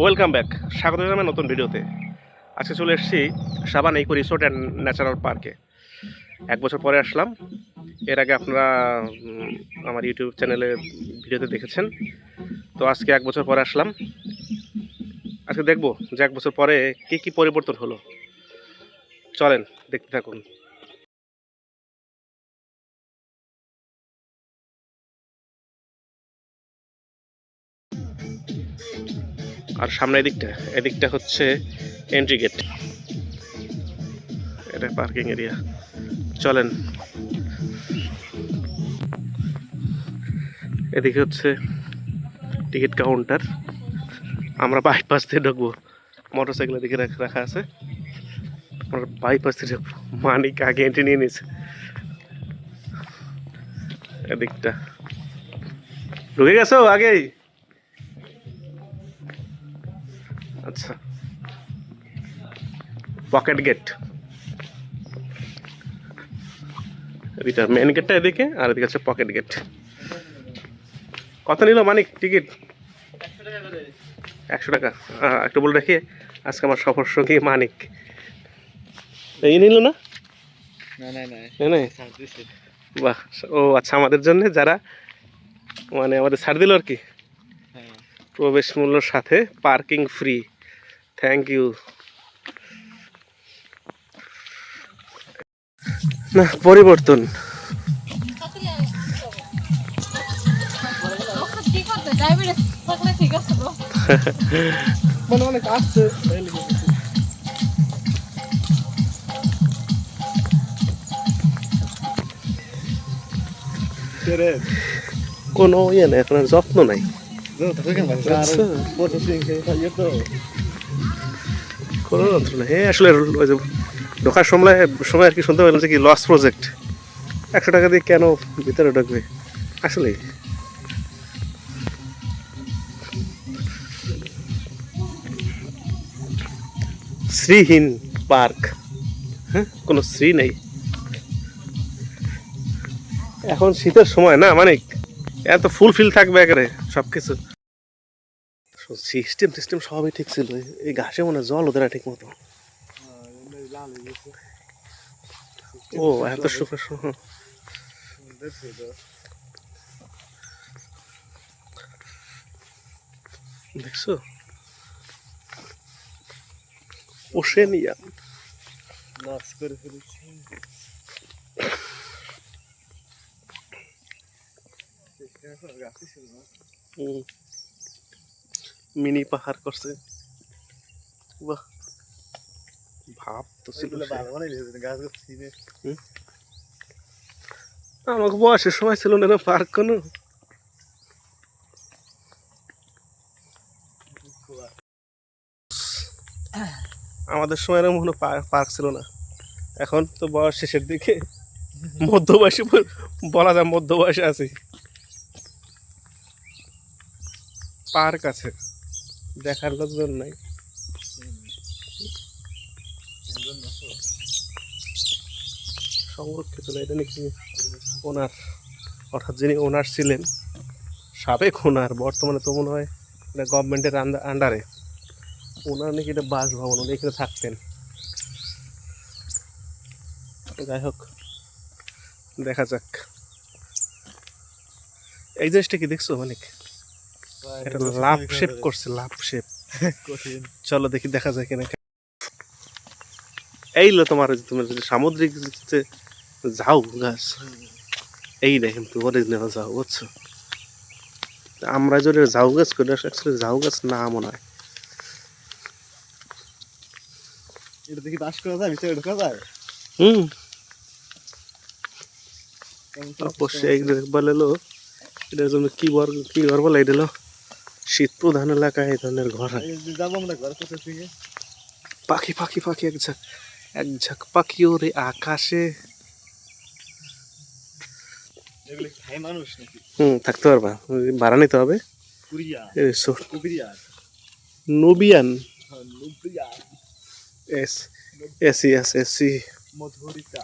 Welcome back স্বাগত জানাই নতুন ভিডিওতে। আজকে চলে এসেছি সাবান ইকো রিসোর্ট অ্যান্ড ন্যাচারাল পার্কে। এক বছর পরে আসলাম। এর আগে আপনারা আমার ইউটিউব চ্যানেলে ভিডিওতে দেখেছেন। তো আজকে এক বছর পরে আসলাম। আজকে দেখব যে এক বছর পরে কী কী পরিবর্তন হলো। চলেন, দেখতে থাকুন। আর সামনে এদিকটা এদিকটা হচ্ছে এন্ট্রি গেট এটা পার্কিং এরিয়া চলেন। এদিকে হচ্ছে টিকিট কাউন্টার আমরা বাইপাস দিয়ে ঢুকবো। মোটর সাইকেল এদিকে রাখা আছে। আমরা বাইপাস দিয়ে ঢুকবো। মানিক আগে এন্ট্রি নিয়ে নিয়েছে। এদিকটা। ঢুকে গেছো আগেই? আচ্ছা। পকেট গেট এদিকটা মেন গেটটা এদিকে আর এদিকে হচ্ছে পকেট গেট কত নিল মানিক টিকিট একশো টাকা। একটু বলে রাখি আজকে আমার সফর সঙ্গী মানিক। এই নিল না? বাহ ও আচ্ছা আমাদের জন্য যারা মানে আমাদের ছাড় দিল আর কি। হ্যাঁ। প্রবেশ মূল্যর সাথে পার্কিং ফ্রি থ্যাংক ইউ না পরিবর্তন। মানে কোনো ইয়ে নেই আর যত্ন নাই। কোনো এই আসলে ওই যে ঢোকার সময় সময় আর কি শুনতে পেলাম যে কি লস প্রজেক্ট একশো টাকা দিয়ে কেন ভিতরে ঢুকবে? আসলে। শ্রীহীন পার্ক। হ্যাঁ কোনো শ্রী নেই। এখন শীতের সময় না মানে এত ফুলফিল থাকবে একেবারে সব কিছু সিস্টেম সিস্টেম সবই ঠিক ছিল। এই- ঘাসে মনে জল ওদের ঠিক মতো। ও, এত সু- দেখছ? ওশেনিয়ান মিনি পাহাড় করছে। বাহ ভাব তো ছিল আমাকে বয়সের সময় ছিল না পার্ক কোনো। আমাদের সময় এরকম কোনো পার্ক ছিল না। এখন তো বয়স শেষের দিকে। মধ্যবয়সী বল- বলা যায় মধ্যবয়সে আছি। পার্ক আছে। দেখার লোকজন নাই। সংরক্ষিত না, এটা নাকি ওনার অর্থাৎ যিনি ওনার ছিলেন, সাবেক ওনার, বর্তমানে তো মনে হয় এটা গভর্নমেন্টের আন্ডারে ওনার নাকি এটা বাসভবন, উনি এখানে থাকতেন। যাই হোক, দেখা যাক। এই জিনিসটা কি দেখছ অনেক এটা লাভ শেপ করছে লাভ শেপ চলো দেখি দেখা যায় কিনা। এই লো তোমার সামুদ্রিক যে ঝাউ গাছ এই দেখেন তো অরিজিনাল ঝাউ বুঝছ? আমরা যদি ঝাউ গাছ করি অ্যাকচুয়ালি ঝাউ গাছ না মনে হয়। এটা দেখি বাস করা যায় ভিতরে ঢোকা যায়? হুম। অবশ্যই এই যে বলে লো। এটার জন্য কি বর কি ঘর বলে এটা শীত প্রধান এলাকায় এই ধরনের ঘর হয়। পাখি পাখি পাখি এক ঝাঁক এক ঝাঁক পাখি ওরে আকাশে। হুম থাকতে পারবা। ভাড়া নিতে হবে। নুবিয়ান। লুব্রিয়া এস এসি এস এসি মধুরিকা।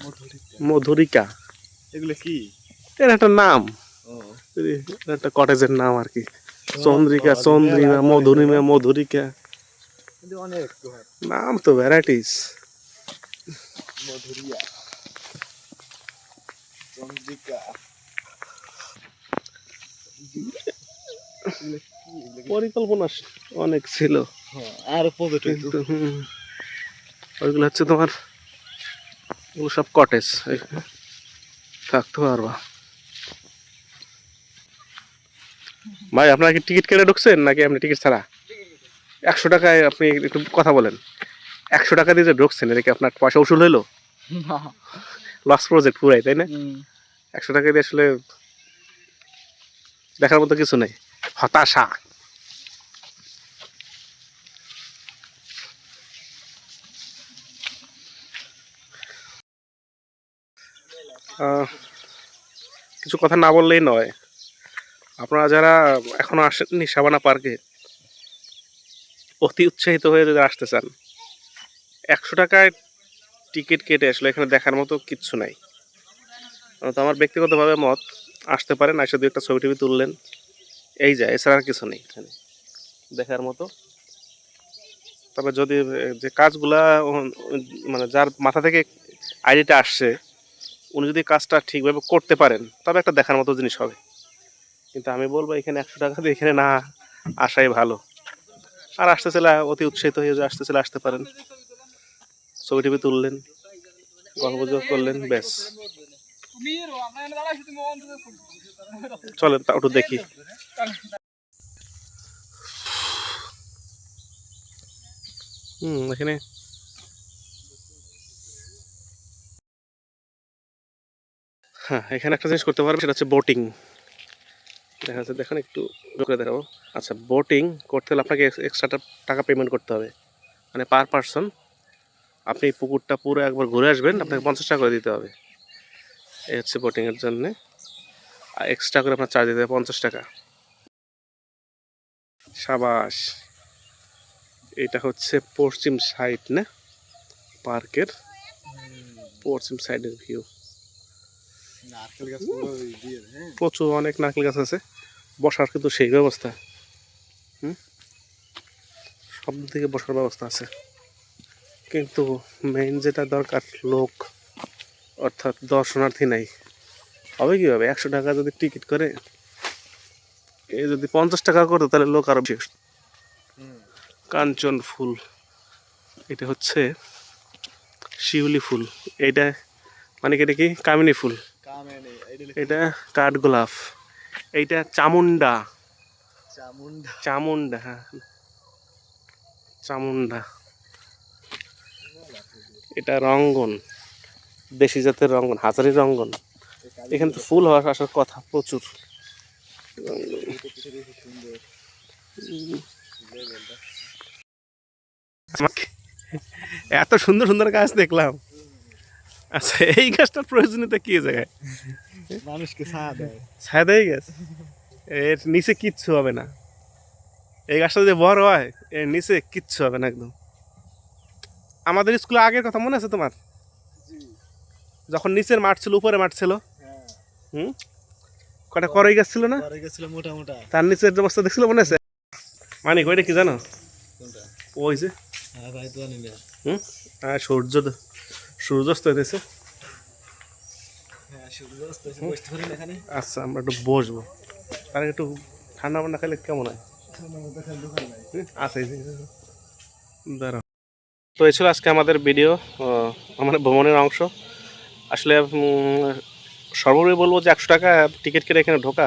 মধুরিকা। মধুরিকা। এগুলো কি? এর একটা নাম। একটা কটেজের নাম আর কি। চন্দ্রিকা চন্দ্রিমা মধুরিমা মধুরিকা। অনেক নাম তো ভ্যারাইটিস চন্দ্রিকা? পরিকল্পনা অনেক ছিল। আর কিন্তু ওইগুলো হচ্ছে তোমার ওগুলো সব কটেজ থাকতে পারবা। ভাই আপনারা কি টিকিট কেটে ঢুকছেন নাকি আপনি টিকিট ছাড়া? একশো টাকায় আপনি একটু কথা বলেন। একশো টাকা দিয়ে যে ঢুকছেন এটা কি আপনার পয়সা উসুল হইল? লস প্রজেক্ট পুরাই তাই না? একশো টাকা দিয়ে আসলে দেখার মতো কিছু নেই। হতাশা। কিছু কথা না বললেই নয়। আপনারা যারা এখনও আসেননি সাবানা পার্কে, অতি উৎসাহিত হয়ে যদি আসতে চান, একশো টাকায় টিকিট কেটে আসলে এখানে দেখার মতো কিচ্ছু নাই। তো আমার ব্যক্তিগতভাবে মত, আসতে পারেন এসে দু একটা ছবি টবি তুললেন। এই যায়, এছাড়া আর কিছু নেই এখানে, দেখার মতো। তবে যদি, যে কাজগুলা মানে যার মাথা থেকে আইডিয়াটা আসছে, উনি যদি কাজটা ঠিকভাবে করতে পারেন, তবে একটা দেখার মতো জিনিস হবে। কিন্তু আমি বলব এখানে একশো টাকা দিয়ে এখানে না আসাই ভালো। আর আসতেছিল, অতি উৎসাহিত হয়ে যে আসতেছিল, আসতে পারেন। ছবি টবি তুললেন গল্প করলেন, ব্যাস। চলেন, তা একটু দেখি। হুম, এখানে। হ্যাঁ এখানে একটা জিনিস করতে পারবে সেটা হচ্ছে বোটিং দেখা যাচ্ছে দেখুন একটু করে দেখাবো। আচ্ছা বোটিং করতে হলে আপনাকে এক্সট্রা টাকা পেমেন্ট করতে হবে। মানে পার পার্সন আপনি পুকুরটা পুরো একবার ঘুরে আসবেন আপনাকে পঞ্চাশ টাকা করে দিতে হবে। এই হচ্ছে বোটিংয়ের জন্যে। আর এক্সট্রা করে আপনার চার্জ দিতে হবে পঞ্চাশ টাকা। সাবাস। এটা হচ্ছে পশ্চিম সাইড না? পার্কের পশ্চিম সাইডের ভিউ নারকেল গাছ পুরো ওই দিয়ে হ্যাঁ প্রচুর অনেক নারকেল গাছ আছে। বসার কিন্তু সেই ব্যবস্থা। হুম? সব দিকে বসার ব্যবস্থা আছে। কিন্তু মেইন যেটা দরকার লোক। অর্থাৎ দর্শনার্থী নাই। হবে কীভাবে? একশো টাকা যদি টিকিট করে এ যদি পঞ্চাশ টাকা করতো তাহলে লোক আরও বেশি। কাঞ্চন ফুল। এটা হচ্ছে শিউলি ফুল। এইটা মানে কি এটা কি? কামিনী ফুল। এটা কাঠগোলাপ এইটা চামুন্ডা চামুন্ডা চামুন্ডা হ্যাঁ। চামুন্ডা এটা রঙ্গন। দেশি জাতের রঙ্গন হাজারি রঙ্গন। এখানে তো ফুল হওয়ার আসার কথা প্রচুর। আমাকে এত সুন্দর সুন্দর গাছ দেখলাম। আচ্ছা এই গাছটার প্রয়োজনীয়তা কি জায়গায়? মানুষকে ছায়া দেয়। ছায়া হয়ে গেছে? এর নিচে কিচ্ছু হবে না। এই গাছটা যদি বড় হয় এর নিচে কিচ্ছু হবে না একদম। আমাদের স্কুলে আগের কথা মনে আছে তোমার? যখন নিচের মাঠ ছিল উপরে মাঠ ছিল? হ্যাঁ। হুম? কটা করই গাছ ছিল না? মোটা মোটা। তার নিচের অবস্থা দেখছিল মনে আছে? মানে ওইটা কি জানো? ওই যে। হ্যাঁ হুম? সূর্য সূর্যাস্ত হইতেছে। হ্যাঁ আচ্ছা আমরা একটু বসবো। তার একটু ঠান্ডা মান্ডা খেলে কেমন হয়? দাঁড়াও। তো এই ছিল আজকে আমাদের ভিডিও আমাদের ভ্রমণের অংশ। আসলে সর্বোপরি বলব যে একশো টাকা টিকিট কেটে এখানে ঢোকা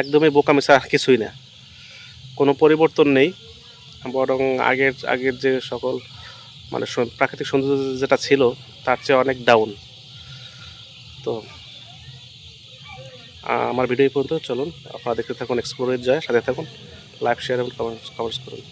একদমই বোকামি ছাড়া আর কিছুই না। কোনো পরিবর্তন নেই। বরং আগের আগের যে সকল মানে প্রাকৃতিক সৌন্দর্য যেটা ছিল, তার চেয়ে অনেক ডাউন তো আমার ভিডিও পর্যন্ত, চলুন, আপনারা দেখতে থাকুন এক্সপ্লোরের যায়, সাথে থাকুন লাইক শেয়ার এবং কমেন্টস করুন।